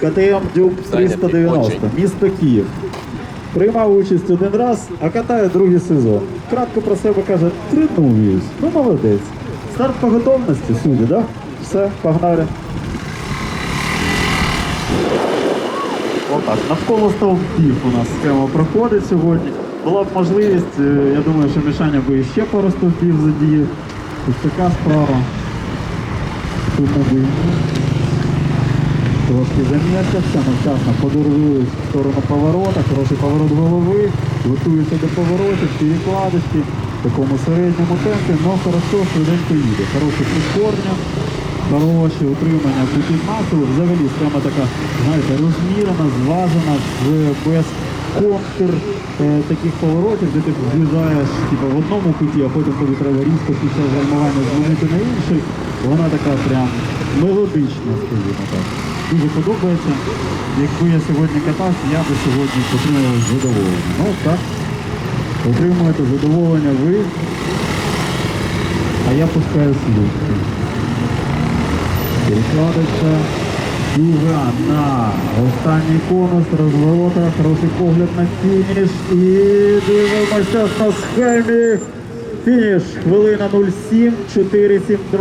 КТМ Дюб 390, місто Київ. Приймав участь один раз, а катає другий сезон. Кратко про себе каже, тренуюсь. Ну молодець. Старт по готовності, судді, да? Все, погнали. Отак, навколо стовпів у нас схема проходить сьогодні. Була б можливість, е, я думаю, що Мішаня би ще пару стовпів задіяв. Ось така справа. Тут би трошки зам'якався, навчасно подорожують в сторону поворота, хороший поворот голови, готуються до поворотів, перекладочки в такому середньому темпі, але хорошо швиденько їде. Хороше прискорення, хороше утримання путів масу. Взагалі схема така, знаєте, розмірена, зважена, без контр е, таких поворотів, де ти з'їжджаєш типу, в одному куті, а потім тобі треба різко час гальмування змінити на інший. Вона така прям мелодична, скажімо так. Дуже подобається. Якби я сьогодні катався, я би сьогодні отримував задоволення. Ну так, отримуєте задоволення ви, а я пускаю слюдки. Перекладочка. Юга на останній конус, розворота, хороший погляд на фініш і дивимося на схемі. Фініш, хвилина 07, 4, 7, 2.